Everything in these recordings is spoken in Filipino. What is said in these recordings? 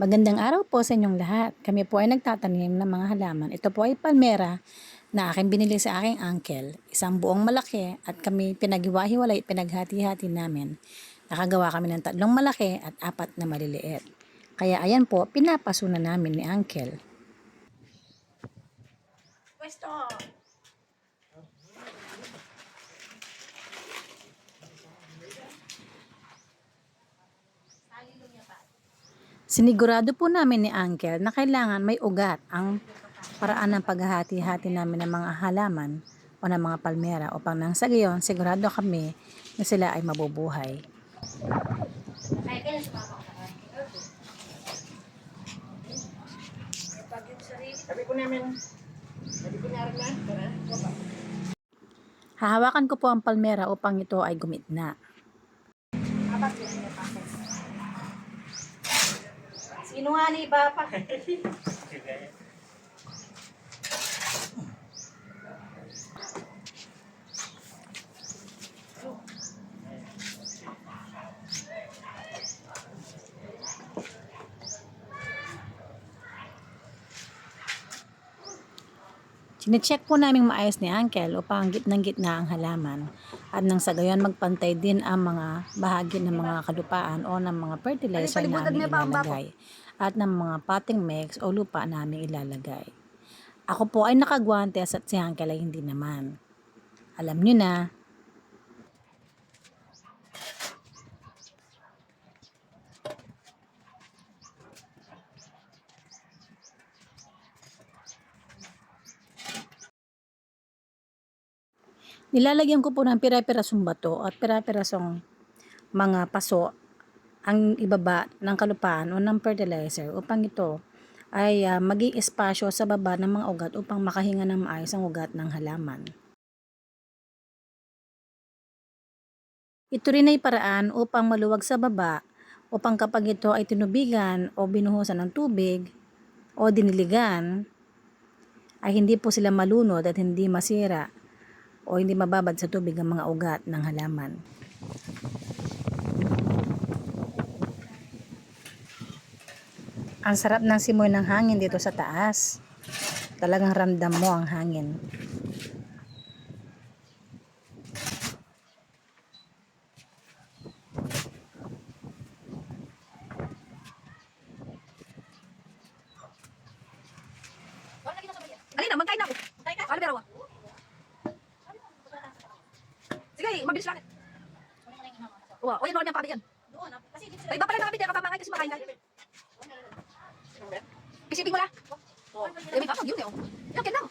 Magandang araw po sa inyong lahat. Kami po ay nagtatanim ng mga halaman. Ito po ay palmera na aking binili sa aking uncle. Isang buong malaki at kami pinaghiwa-hiwalay, pinaghati-hati namin. Nakagawa kami ng tatlong malaki at apat na maliliit. Kaya ayan po, pinapaso na namin ni uncle. Pwesto. Sinigurado po namin ni uncle na kailangan may ugat ang paraan ng paghahati-hati namin ng mga halaman o ng mga palmera upang nang sa gayon sigurado kami na sila ay mabubuhay. Hahawakan ko po ang palmera upang ito ay gumitna. Apat yun yung packet. Sino nga ni Papa? Sinecheck po namin maayos ni Uncle upang gitnang gitna ang halaman. At nang sa gayon magpantay din ang mga bahagi ng mga kalupaan o ng mga fertilizer namin ilalagay at ng mga potting mix o lupa namin ilalagay. Ako po ay nakagwantes at si Uncle ay hindi naman. Alam nyo na, Nilalagyan ko po ng pira-pirasong bato at pira-pirasong mga paso ang ibaba ng kalupaan o ng fertilizer upang ito ay ah, maging espasyo sa baba ng mga ugat upang makahinga ng maayos ang ugat ng halaman. Ito rin ay paraan upang maluwag sa baba upang kapag ito ay tinubigan o binuhusan ng tubig o diniligan ay hindi po sila malunod at hindi masira o hindi mababad sa tubig ang mga ugat ng halaman. Ang sarap ng simoy ng hangin dito sa taas. Talagang ramdam mo ang hangin. Alin na, magkain na ako. Ano pero? Sige, mabilis lang. Uwa, o yan, bawal niyang pakabit yan. Ay, ba pala nakabit yan, kapamangay kasi makain ka. Isipin mo lang. Eh, may kapag yun eh. oh. Yan, kailan.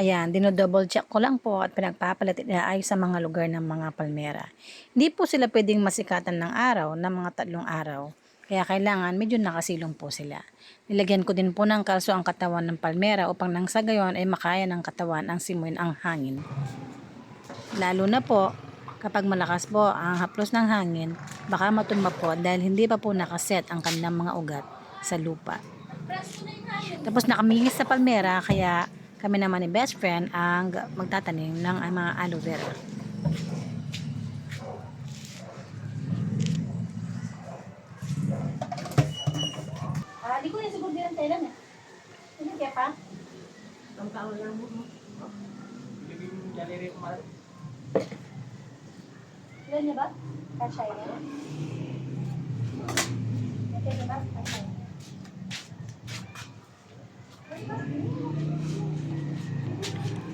Ayan, dinodouble check ko lang po at pinagpapalit ay sa mga lugar ng mga palmera. Hindi po sila pwedeng masikatan ng araw ng mga tatlong araw. Kaya kailangan medyo nakasilong po sila. Nilagyan ko din po ng kalso ang katawan ng palmera upang nang sa gayon ay makaya ng katawan ang simoy ang hangin. Lalo na po kapag malakas po ang haplos ng hangin, baka matumba po dahil hindi pa po nakaset ang kanilang mga ugat sa lupa. Tapos nakamingis sa palmera kaya kami naman ni best friend ang magtatanim ng mga aloe vera. Ah, di ko na siguro din ang kailan eh. Hindi kaya pa? Ang taon lang mo. Hindi mo dali rin kumalat. Kailan niya ba? Kasha yan. Kailan niya ba? Kasha yan.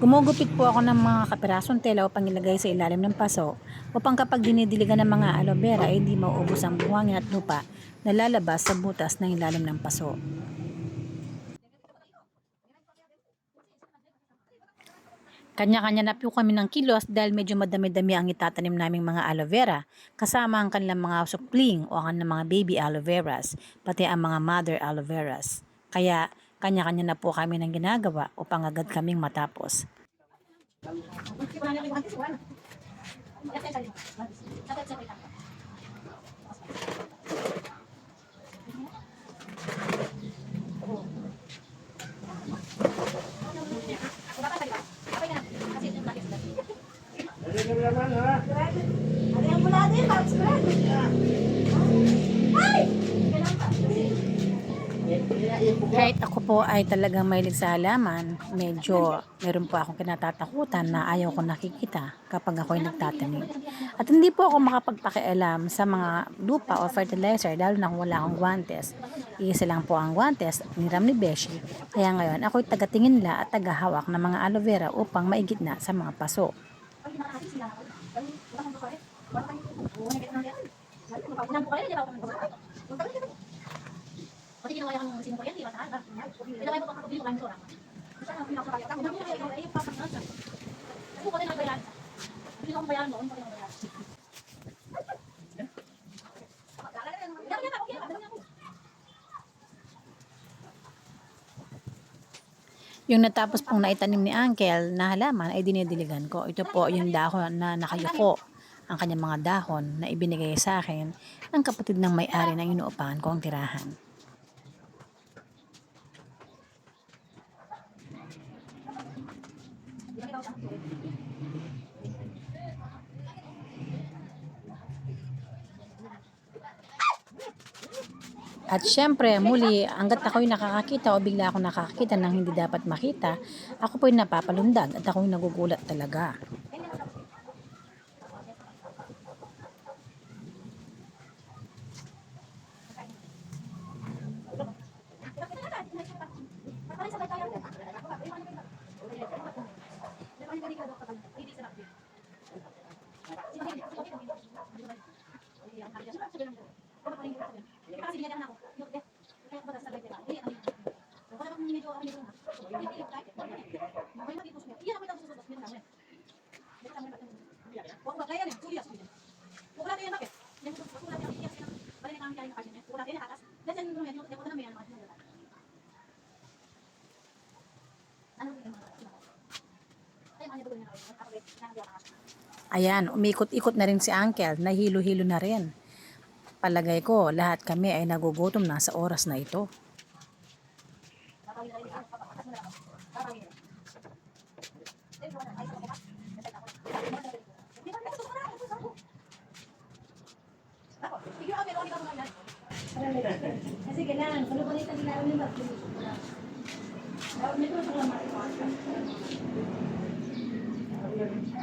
Gumugupit po ako ng mga kapirasong tela upang ilagay sa ilalim ng paso upang kapag dinidiligan ng mga aloe vera ay hindi mauubos ang buhangin at lupa na lalabas sa butas ng ilalim ng paso. Kanya-kanya na po kami ng kilos dahil medyo madami-dami ang itatanim naming mga aloe vera kasama ang kanilang mga supling o ang kanilang mga baby aloe veras pati ang mga mother aloe veras. Kaya kanya-kanya na po kami ng ginagawa upang agad kaming matapos. Dali naman naman, ha? Ano yung bulado Kahit ako po ay talagang mahilig sa halaman, medyo meron po akong kinatatakutan na ayaw ko nakikita kapag ako ay nagtatanim. At hindi po ako makapagpakialam sa mga lupa o fertilizer lalo na kung wala akong guantes. Iisa lang po ang guantes ni Ram ni Beshi. Kaya ngayon ako'y tagatingin la at tagahawak ng mga aloe vera upang maigit na sa mga paso. Pati ginawa yung sino ko yan, di ba? Kaya kayo papapabili ko lang ito. Saan ang pinakakaya? Ang dami kayo ay papaknan siya. Ako ko din ang bayan. Hindi ko ang bayan mo, ano ko yung bayan. Dami yan, okay, dami yan. Yung natapos pong naitanim ni Uncle na halaman ay dinidiligan ko. Ito po yung dahon na nakayuko. Ang kanyang mga dahon na ibinigay sa akin ng kapatid ng may-ari ng inuupahan ko ang tirahan. At syempre, muli, hanggat ako'y nakakakita o bigla ako nakakakita ng hindi dapat makita, ako po'y napapalundag at ako'y nagugulat talaga. Ayan, umikot-ikot na rin si Uncle, nahilo-hilo na rin. Palagay ko, lahat kami ay nagugutom na sa oras na ito. Rin ba? Dapat may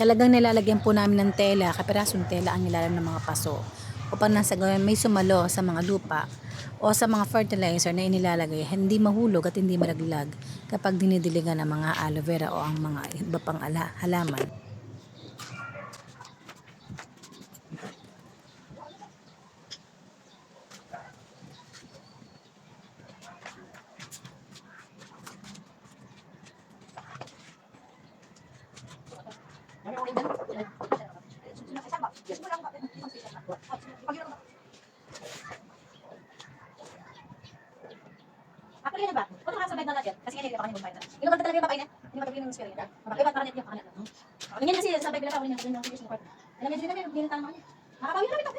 Talagang nilalagyan po namin ng tela, kapirasong tela ang ilalim ng mga paso upang nasa gawin may sumalo sa mga lupa o sa mga fertilizer na inilalagay hindi mahulog at hindi malaglag kapag dinidiligan ng mga aloe vera o ang mga iba pang ala, halaman. Natin, yung pakanin bumbay na. Ilang talaga yung babay na? Hindi magpapilin ng spell yan. Iba parang yung pakanin. Ang ganyan kasi, sabay bila pa, ulit yung finish ng part. Alam mo, hindi namin, hindi na tama. Nakakabawi namin ito.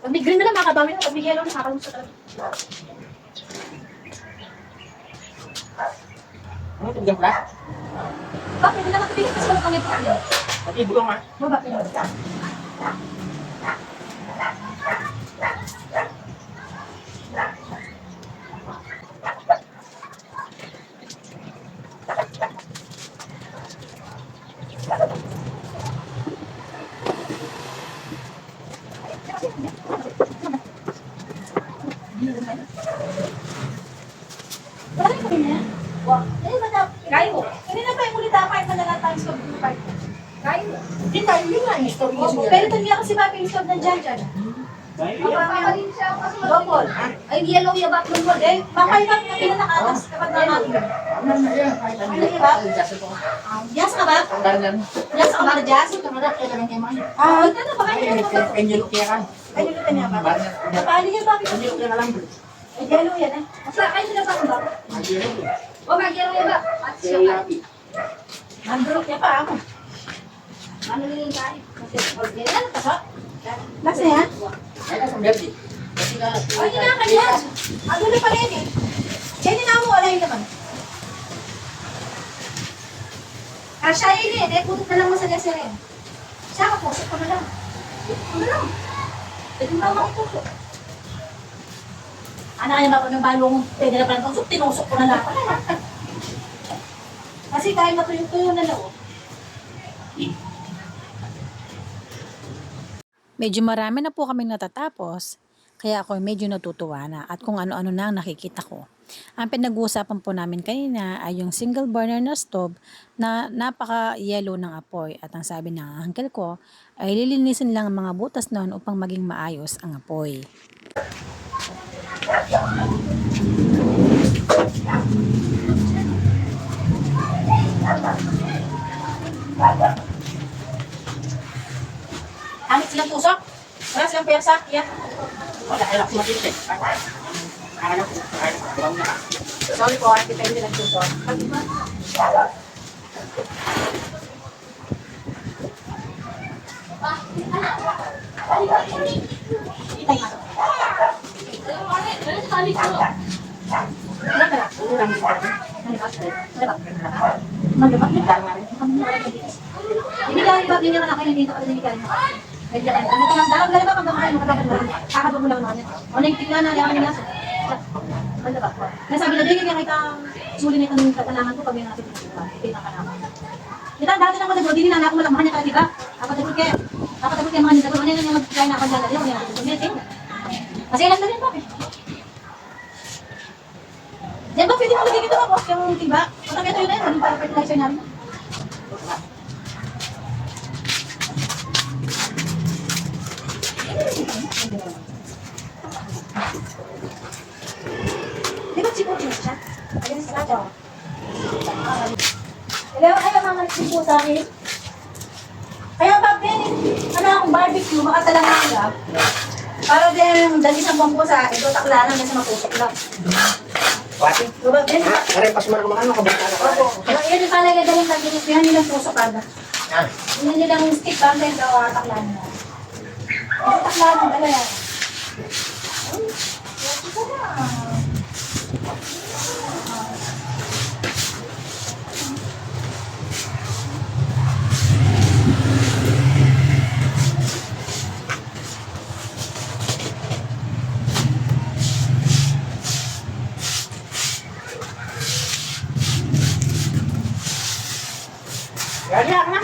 Pag may green na lang, makakabawi na. Pag may yellow, nakakalusa talaga. Ano ito bigyan pula? Bakit? Hindi naman ito kasi walang pangit. Pati ibugong ha? Baba, pinag Wala ka rin yan? Wow. Eh, madam. Kaya mo. Kanina pa yung ulit ako ay madala tayo sa blue card. Kaya mo. Di ba, yun nga yung story niya Opo, pero niya kasi papi yung stove ng Jan Jan. Double. Ay, yellow yung back ng Eh, makay lang na pinanakatas kapag nakatin. Ano na yan? Kahit ano Ano yun. yun ba? Yes ka ba? Yes ka ba kayo. Ah, ito na, baka Ay, hindi mo kay- kay Nilo Kieran. Ay, lulutan niya ba? Paano niya ba? Ko na lang. Ay, yellow yan eh. Basta, ay, sila pa ba? O, mag-yellow yan ba? At siya yapi. Mandurok niya pa ako. Ano nilin tayo? Pa? Lasa yan? Ay, nasa verde. Kasi na. Ay, hinakan yan. Ano na pa rin eh. Yan yung namo, wala yun naman. Ah, siya yun eh. Dahil putot na lang mo sa lesa rin. Siya ka po, ko na lang. Ano lang? Pwede mo naman itusok. Ano kaya ba kung yung balong pwede na pala tusok, tinusok ko na lang. Kasi kahit matuyong-tuyo na lang. Medyo marami na po kaming natatapos, kaya ako medyo natutuwa na at kung ano-ano na ang nakikita ko. Ang pinag-uusapan po namin kanina ay yung single burner na stove na napaka-yellow ng apoy at ang sabi ng uncle ko ay lilinisin lang ang mga butas noon upang maging maayos ang apoy. Hangit silang Wala silang. Yan. Wala, ay, ako matinte. Ano? Ay, ibang na. Sorry po, ate kayo nilang tusok. Itay nga. Wala ka lang. Urang dito. Magabat na ka. Hindi ka ba ganyan na kayo dito kasi hindi ka rin. Medyo ano, ano ka dalag dalag ka pag mo kapag mo. Kakabog mo lang naman. Ano yung tignan na yan nila. Ano ba? Nasabi na din kaya kita suli na itong kailangan ko pag may natin dito. Pinakalaman. Kita dati na ko sa hindi na ako lang mahanya ka diba? Ako tapos kaya ako tapos kaya mga nito ano yung magkain na ako dala yung yan. Kasi ilan na rin ba? Yan ba pwede mo lagyan ito boss yung tiba? Kung ito yun na yun, para fertilizer namin. Di siguro yun siya? Ayun sa radyo. Hello, ay ang mga nagsipo sa akin. Kaya pag din, ano akong barbecue, makatalaga para din dali sa bangko sa akin, taklanan na sa matusok lang. Pati. Diba, din, Kare, pas mo na kumakain, makabata na. Opo. Yun yung talaga daling naginis. Yan nilang puso kada. Ah, Yan nilang stick ba? Then daw taklan mo. Ito taklan mo. Dala yan. Ay, ito na. Yari, ako na.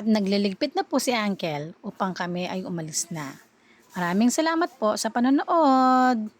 At nagliligpit na po si Uncle upang kami ay umalis na. Maraming salamat po sa panonood!